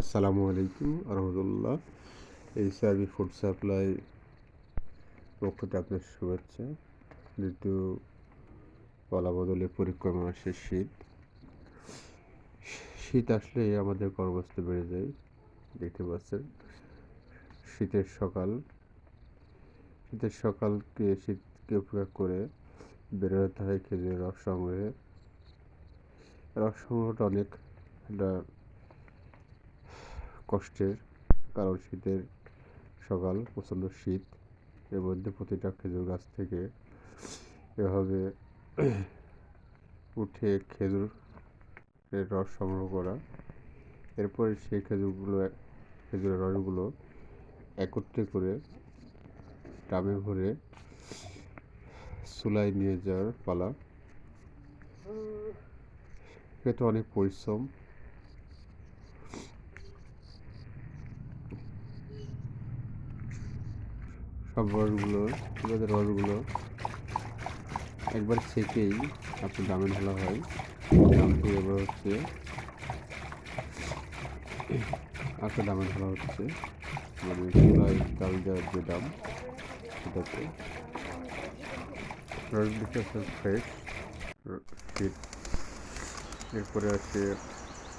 আসসালামু আলাইকুম রহমতুল্লাহ। এই সার্ভি ফুড সাপ্লাই পক্ষ থেকে আপনার শুভেচ্ছা। পালা বদলে পরিক্রমা আসে শীত শীত আসলে আমাদের কর্মস্থ বেড়ে যায়, দেখতে পাচ্ছেন। শীতের সকাল, শীতের সকালকে শীতকে উপেক্ষা করে বেরোতে হয় খেজুরের রস সংগ্রহে। রস সংগ্রহটা অনেক একটা কষ্টের কারণ শীতের সকাল, প্রচণ্ড শীত এর মধ্যে প্রতিটা খেজুর গাছ থেকে এভাবে উঠে খেজুরের রস সংগ্রহ করা। এরপরে সেই খেজুরগুলো, খেজুরের রসগুলো একত্রে করে টাবে ভরে চুলায় নিয়ে যাওয়ার পালা। এটা অনেক পরিশ্রম। সব রসগুলো পেঁয়াজের রসগুলো একবার ছেঁকেই আপনার দামে ঢালা হয়। দাম থেকে এবার হচ্ছে আপনার দামে ঢালা হচ্ছে। মানে চুলায় চাল দেওয়ার যে দাম, সেটাতে। রসগুলো আছে ফ্রেশ এরপরে আছে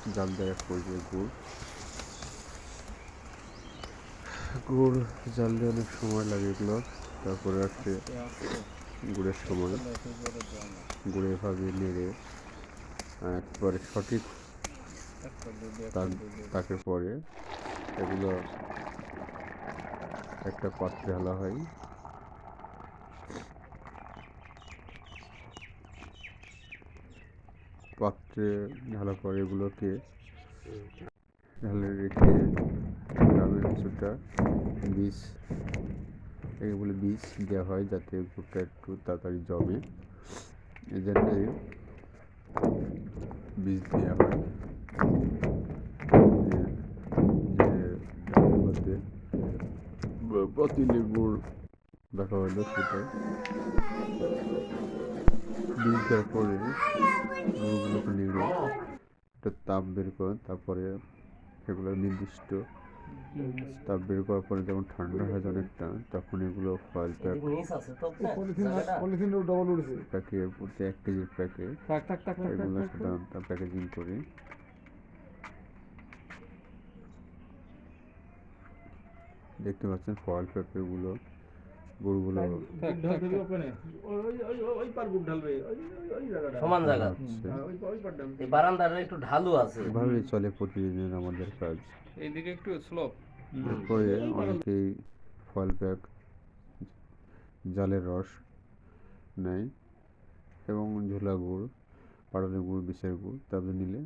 জাল দেওয়ার পরিচয় গুড়। গুড় জ্বাললে অনেক সময় লাগে এগুলো। তারপরে আছে গুড়ের সময়। গুড়ে ভাবে নেড়ে একবারে সঠিক তাকে পরে এগুলো একটা পাত্রে ঢালা হয়। পাত্রে ঢালা পরে এগুলোকে ঢালে রেখে কিছুটা বীজ এগুলো বীজ দেওয়া হয় যাতে গুড়টা একটু তাড়াতাড়ি জমে। এই বীজ দেওয়া হয়। পাতিলে গুড় দেখা হলো সেটা বীজ দেওয়ার পরে গুড়গুলোকে নিয়ে একটা তাপ বের করে তারপরে সেগুলো নির্দিষ্ট তাপ বের করার পরে যখন ঠান্ডা হয় অনেকটা তখন এগুলো ফয়েল প্যাক প্যাকে প্রতি এক কেজির প্যাকে। এগুলো সাধারণত প্যাকেজিং করি। দেখতে পাচ্ছেন ফয়েল প্যাকেগুলো গরুগুলো সমান জায়গা। বারান্দাটা একটু ঢালু আছে। এভাবেই চলে প্রতিদিনের আমাদের কাজ। এইদিকে একটু স্লোপ এরপরে অনেকেই ফল প্যাক জালের রস নেয় এবং ঝোলা গুড় পাটালি গুড় বিষের গুড় তাদের নিলে